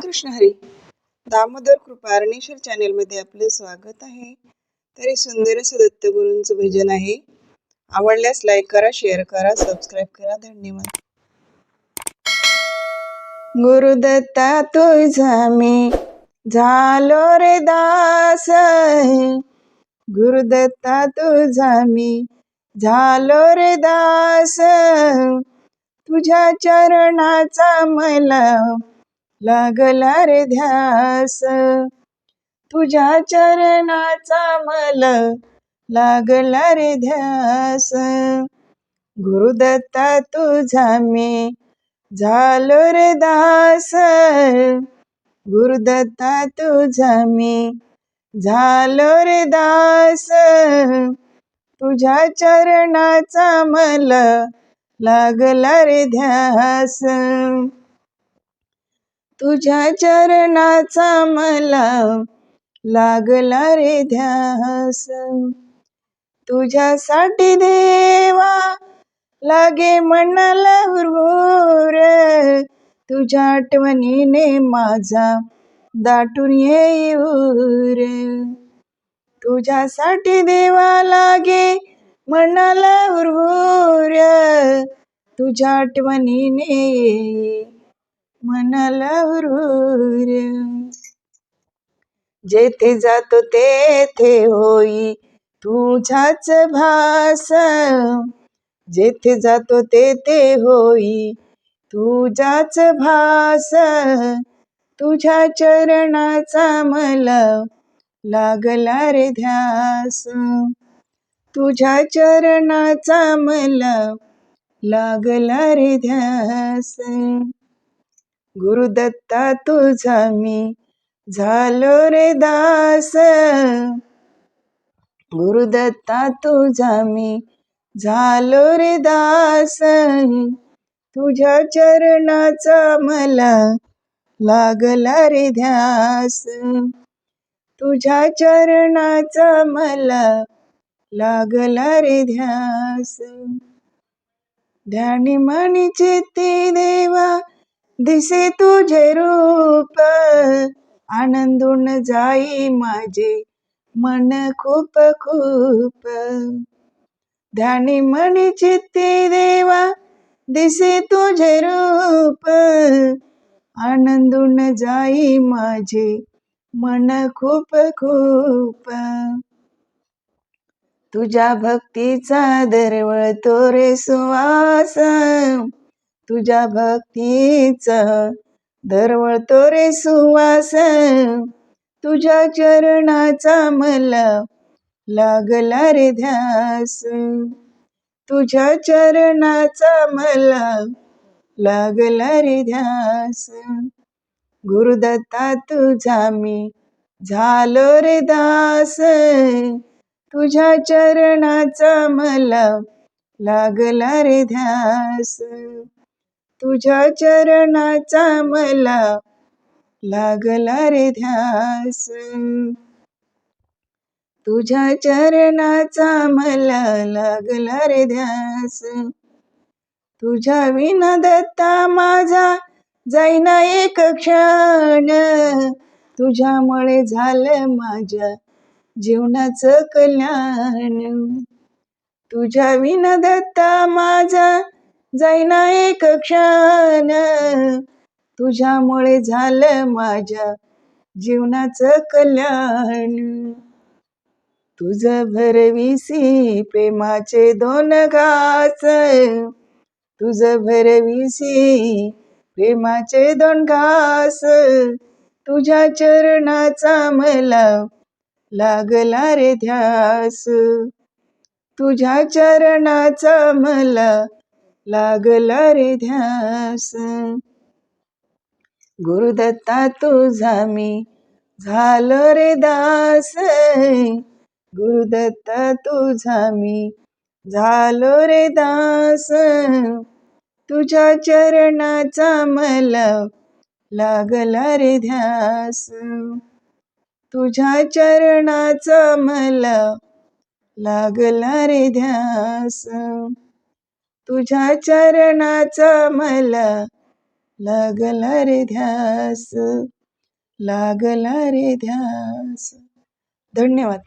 रामकृष्ण हरी. दामोदर कृपारणेश्वर चॅनेलमध्ये आपलं स्वागत आहे. तरी सुंदर असं दत्तगुरूंचं भजन आहे. आवडल्यास लाईक करा शेअर करा सबस्क्राईब करा. धन्यवाद. गुरुदत्ता तुझा मी झालो रे दास गुरुदत्ता तुझा मी झालो रे दास तुझ्या चरणाचा मला लागला रे ध्यास. तुझ्या चरणाचा मल लागला रे ध्यास. गुरुदत्ता तुझा मी झालो रे दास. गुरुदत्ता तुझा मी झालो रे दास. तुझ्या चरणाचा मल लागला रे ध्यास. तुझ्या चरणाचा मला लागला रे ध्यास. तुझ्यासाठी देवा लागे मनाला हुरहुर. तुझ्या आठवणीने माझा दाटून येऊर. तुझ्यासाठी देवा लागे मनाला हुरहुर. तुझ्या आठवणीने मनाला हुरूर जेथे जातो तेथे होई तुझ्याच भास जेथे जातो तेथे होई तुझ्याच भास तुझ्या चरणाचा मला लागला रे ध्यास. तुझ्या चरणाचा मला लागला रे ध्यास. गुरुदत्ता तुझा मी झालो रे दास. गुरुदत्ता तुझा मी झालो रे दास. तुझ्या चरणाचा मला लागला रे ध्यास. तुझ्या चरणाचा मला लागला रे ध्यास. ध्यानी मनी चित्ती देवा दिसे तुझे रूप आनंदून जाई माझे मन खूप खूप. ध्यानी मनी चित्ते देवा दिसे तुझे रूप आनंदून जाई माझे मन खूप खूप. तुझ्या भक्तीचा दरवळतो रे सुवास. तुझ्या भक्तीचा दरवळतो रे सुवास. तुझ्या चरणाचा मला लागला रे ध्यास. तुझ्या चरणाचा मला लागला रे ध्यास. गुरुदत्ता तुझा मी झालो रे दास. तुझ्या चरणाचा मला लागला रे ध्यास. तुझ्या चरणाचा मला लागला रे ध्यास. तुझ्या चरणाचा मला लागला रे ध्यास. तुझ्या विना दत्ता माझा जाईना एक क्षण. तुझ्यामुळे झालं माझ्या जीवनाचं कल्याण. तुझ्या विना दत्ता माझा जाईना एक क्षण. तुझ्यामुळे झालं माझ्या जीवनाचं कल्याण. तुझ भरविसी प्रेमाचे दोन घास. तुझ भरविसी प्रेमाचे दोन घास. तुझ्या चरणाचा मला लागला रे ध्यास. तुझ्या चरणाचा मला लागला रे ध्यास. गुरुदत्ता तुझा मी झालो रे दास. गुरुदत्ता तुझा मी झालो रे दास. तुझ्या चरणाचा मला लागला रे ध्यास. तुझ्या चरणाचा मला लागला रे ध्यास. तुझ्या चरणाचा मला लागला रे ध्यास लागला रे ध्यास. धन्यवाद.